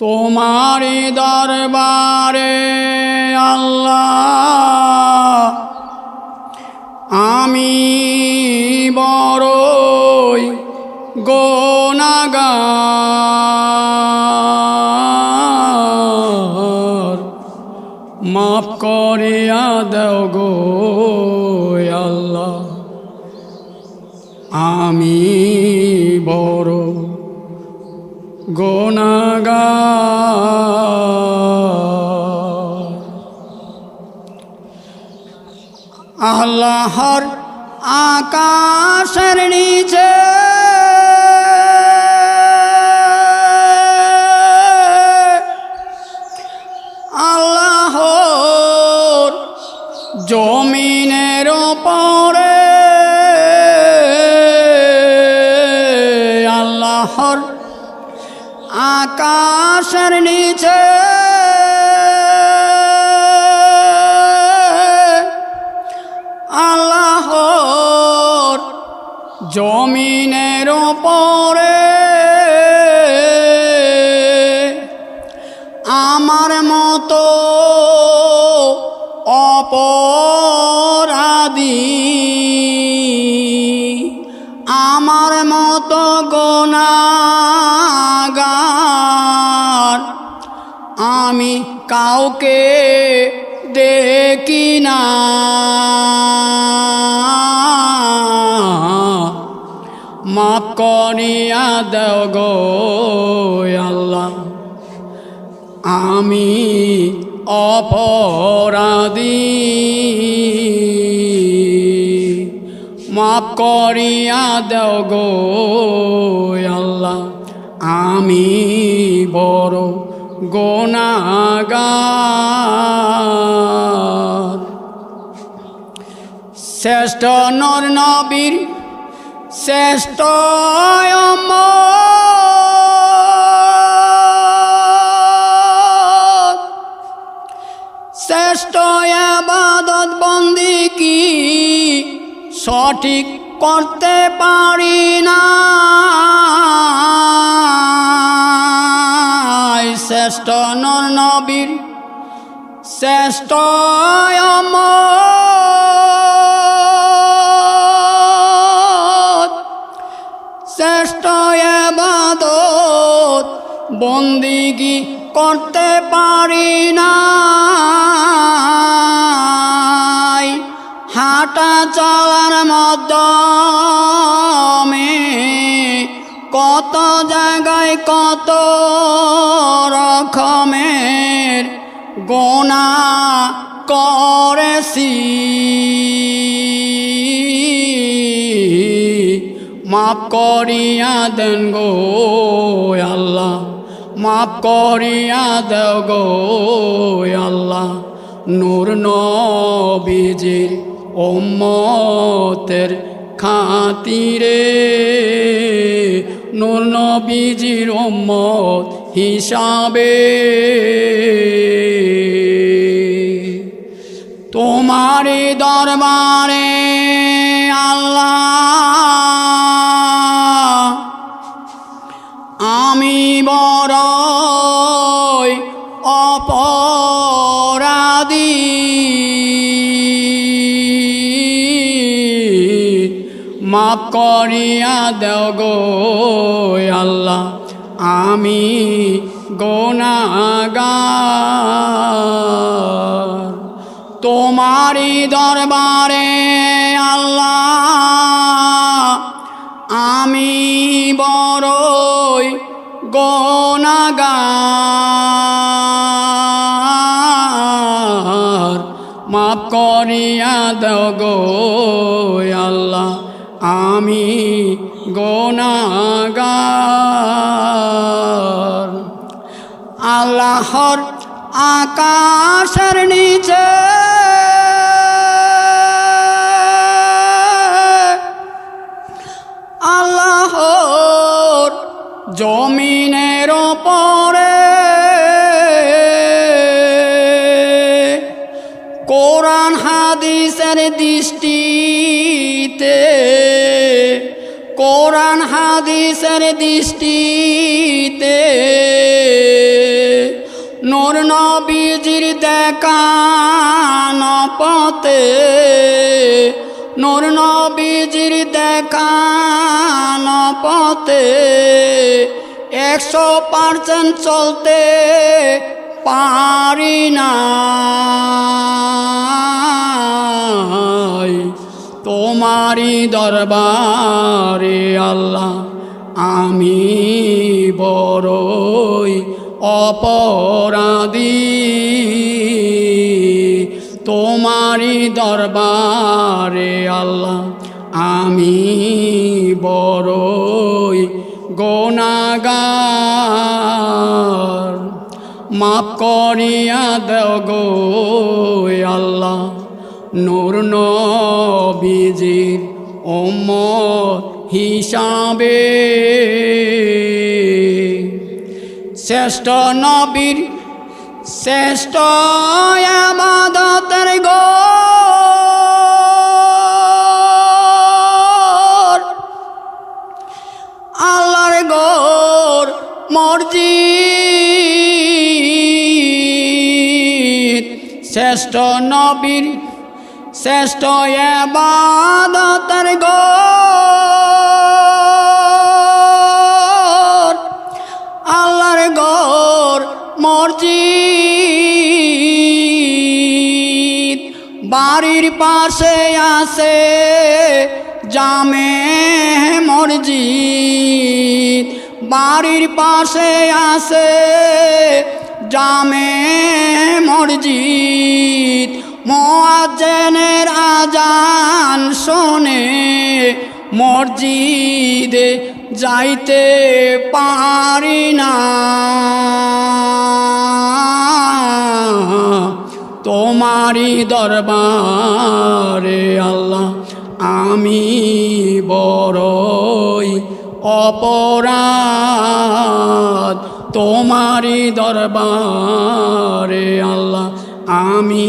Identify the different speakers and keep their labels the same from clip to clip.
Speaker 1: তোমারি দরবারে আল্লাহ আমি বড়ই গোনাগার। মাফ করিয়া দেও গো আল্লাহ আমি বড় গোনাগার। আল্লাহর আকাশের নিচে আকাশের নিচে আমি কাউকে দেখি না। মাফ করিয়া দেও গো আল্লাহ। আমি অপরাধী। মাফ করিয়া দেও গো আল্লাহ। আমি বড় গোনাগার। শ্রেষ্ঠ নর নবীর শ্রেষ্ঠ শ্রেষ্ঠ আবাদত বন্দি কি সঠিক করতে পারি? শ্রেষ্ঠ নর নবীর, শ্রেষ্ঠ শ্রেষ্ঠ আবাদত বন্দিগি করতে পারি না হাঁটা চলার মধ্যমে কত জায়গায় কত গোনা করেছি। মাফ করিয়া দেন গো আল্লাহ, মাফ করিয়া দেও গো আল্লাহ। নূর নবীজির ওম্মতের খাতিরে, নূর নবীজির ওম্মত হিসাবে। তোমারি দরবারে আল্লাহ আমি বড়ই অপরাধী। মাফ করিয়া দেও আল্লাহ। আমি গোনাগার। তোমারি দরবারে আল্লাহ, আমি বড়ই গোনাগার। মাফ করিয়া দেও গো আল্লাহ, আমি গোনাগার। আল্লাহর আকাশের নিচে। আল্লাহর জমিনের পরে কোরআন হাদিসের দৃষ্টিতে কোরআন হাদিসের দৃষ্টিতে নবীজির দেখান পথে। নূর নবীজির দেখান পথে। একশো পার্সেন্ট চলতে পারি না। তোমারই দরবারে আল্লাহ আমি অপরাধী। তোমারই দরবারে আল্লাহ আমি বড়ই গোনাগার। মাফ করিয়া দেও গো আল্লাহ। নূর নবীজির ওমর হিসাবে শ্রেষ্ঠ নবীর শ্রেষ্ঠ আমাদতের গোর আল্লাহর গোর মর্জি শ্রেষ্ঠ নবীর শ্রেষ্ঠ এবাদতের গোর বাড়ির পাশে আছে জামে মসজিদ। বাড়ির পাশে আছে জামে মসজিদ। মোয়াজ্জেনের আজান শোনে, মসজিদে যাইতে পারি না। তোমারই দরবারে আল্লাহ, আমি বড়ই অপরাধ। তোমারই দরবারে আল্লাহ, আমি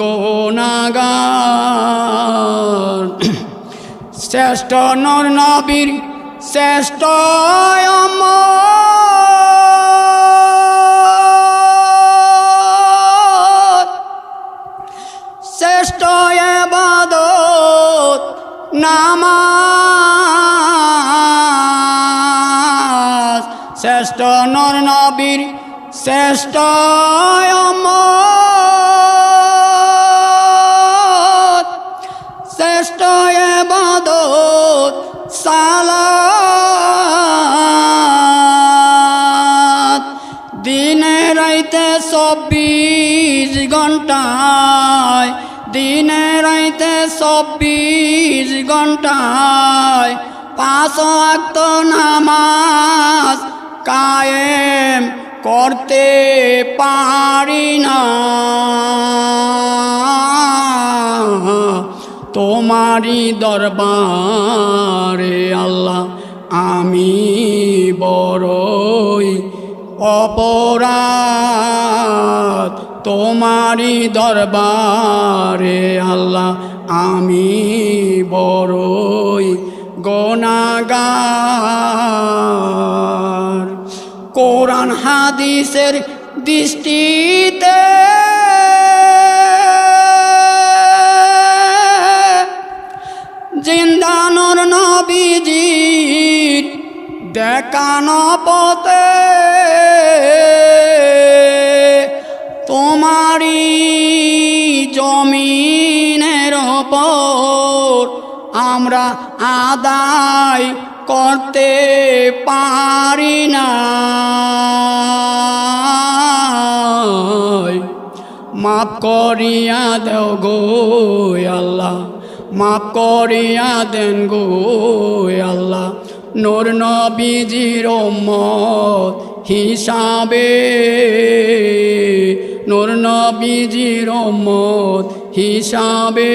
Speaker 1: গোনাগার। শ্রেষ্ঠ নর নবীর, শ্রেষ্ঠ অমর শ্রেষ্ঠ এবাদত নামাজ। শ্রেষ্ঠ নর নবীর শ্রেষ্ঠ শ্রেষ্ঠ এবাদত সালাত। দিনে রাইতে চব্বিশ রাইতে চব্বিশ ঘন্টায় পাঁচ আক্ত নামাজ কায়েম করতে পারি না। তোমারই দরবারে আল্লাহ আমি বড়ই অপরাধ। তোমারই দরবারে আল্লাহ আমি বড়ই গোনাগার কোরআন হাদিসের দৃষ্টিতে জিন্দানোর নবীজির দেখানো পথে তোমারই জমিনের আমরা আদায় করতে পারি না। মাফ করিয়া দেও গো আল্লাহ, মাফ করিয়া দেন গো আল্লাহ। নূর নবীজির মত হিসাবে, নূর নবীজির মত হিসাবে।